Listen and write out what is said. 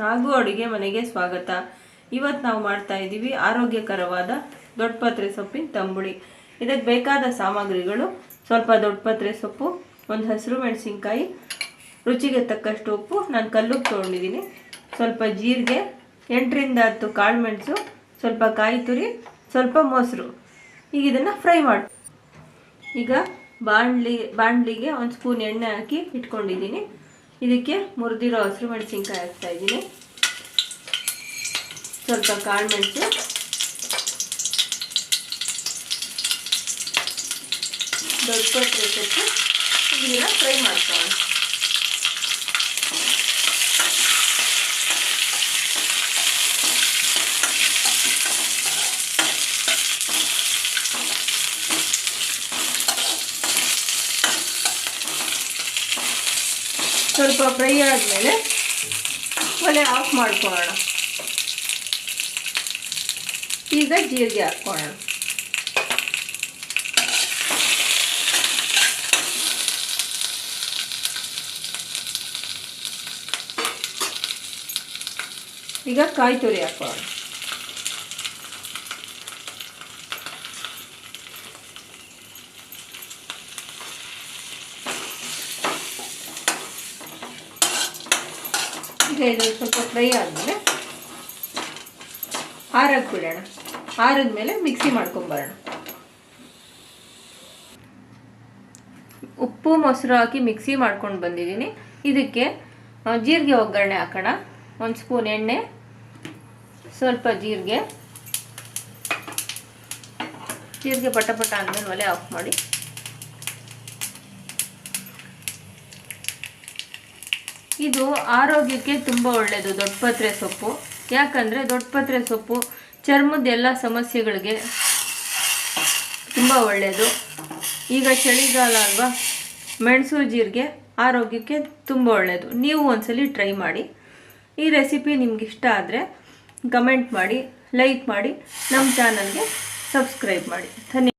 ನಾಗು ಅಡುಗೆ ಮನೆಗೆ ಸ್ವಾಗತ. ಇವತ್ತು ನಾವು ಮಾಡ್ತಾ ಇದ್ದೀವಿ ಆರೋಗ್ಯಕರವಾದ ದೊಡ್ಡಪತ್ರೆ ಸೊಪ್ಪಿನ ತಂಬುಳಿ. ಇದಕ್ಕೆ ಬೇಕಾದ ಸಾಮಗ್ರಿಗಳು ಸ್ವಲ್ಪ ದೊಡ್ಡಪತ್ರೆ ಸೊಪ್ಪು, ಒಂದು ಹಸಿರು ಮೆಣಸಿನ್ಕಾಯಿ, ರುಚಿಗೆ ತಕ್ಕಷ್ಟು ಉಪ್ಪು. ನಾನು ಕಲ್ಲುಪ್ಪು ತೊಗೊಂಡಿದ್ದೀನಿ. ಸ್ವಲ್ಪ ಜೀರಿಗೆ, ಎಂಟರಿಂದ ಹತ್ತು ಕಾಳು ಮೆಣಸು ಸ್ವಲ್ಪ ಕಾಯಿ ತುರಿ, ಸ್ವಲ್ಪ ಮೊಸರು. ಈಗ ಇದನ್ನು ಫ್ರೈ ಮಾಡಿ. ಈಗ ಬಾಣಲಿ, ಬಾಣಲಿಗೆ ಒಂದು ಸ್ಪೂನ್ ಎಣ್ಣೆ ಹಾಕಿ ಇಟ್ಕೊಂಡಿದ್ದೀನಿ. ಇದಕ್ಕೆ ಮುರಿದಿರೋ ಹಸಿರು ಮೆಣಸಿನ್ಕಾಯಿ ಹಾಕ್ತಾ ಇದ್ದೀನಿ. ಸ್ವಲ್ಪ ಕಾಳು ಮೆಣಸು. ದೊಡ್ಡ ಸೊಪ್ಪು. ಇದನ್ನ ಫ್ರೈ ಮಾಡ್ಕೊಳ್ಳೋಣ. ಸ್ವಲ್ಪ ಫ್ರೈ ಆದಮೇಲೆ ಒಲೆ ಆಫ್ ಮಾಡ್ಕೊಳ್ಳೋಣ. ಈಗ ಜೀರಿಗೆ ಹಾಕ್ಕೊಳ್ಳೋಣ. ಈಗ ಕಾಯಿ ತುರಿ ಹಾಕ್ಕೊಳ್ಳೋಣ. ಇದು ಸ್ವಲ್ಪ ಫ್ರೈ ಆದಮೇಲೆ ಹಾರಕ್ಕೆ ಬಿಡೋಣ. ಆರಿದ್ಮೇಲೆ ಮಿಕ್ಸಿ ಮಾಡ್ಕೊಂಬರೋಣ. ಉಪ್ಪು, ಮೊಸರು ಹಾಕಿ ಮಿಕ್ಸಿ ಮಾಡ್ಕೊಂಡು ಬಂದಿದ್ದೀನಿ. ಇದಕ್ಕೆ ಜೀರಿಗೆ ಒಗ್ಗರಣೆ ಹಾಕೋಣ. ಒಂದು ಸ್ಪೂನ್ ಎಣ್ಣೆ, ಸ್ವಲ್ಪ ಜೀರಿಗೆ. ಜೀರಿಗೆ ಪಟ ಪಟ ಅಂದಮೇಲೆ ಒಲೆ ಆಫ್ ಮಾಡಿ. ಇದು ಆರೋಗ್ಯಕ್ಕೆ ತುಂಬ ಒಳ್ಳೆಯದು ದೊಡ್ಡಪತ್ರೆ ಸೊಪ್ಪು. ಯಾಕಂದರೆ ದೊಡ್ಡಪತ್ರೆ ಸೊಪ್ಪು ಚರ್ಮದ ಎಲ್ಲ ಸಮಸ್ಯೆಗಳಿಗೆ ತುಂಬ ಒಳ್ಳೆಯದು ಈಗ ಚಳಿಗಾಲ ಅಲ್ವಾ, ಮೆಣಸು ಜೀರಿಗೆ ಆರೋಗ್ಯಕ್ಕೆ ತುಂಬ ಒಳ್ಳೆಯದು ನೀವು ಒಂದ್ಸಲಿ ಟ್ರೈ ಮಾಡಿ. ಈ ರೆಸಿಪಿ ನಿಮ್ಗೆ ಇಷ್ಟ ಆದರೆ ಕಮೆಂಟ್ ಮಾಡಿ, ಲೈಕ್ ಮಾಡಿ, ನಮ್ಮ ಚಾನಲ್ಗೆ ಸಬ್ಸ್ಕ್ರೈಬ್ ಮಾಡಿ. ಧನ್ಯ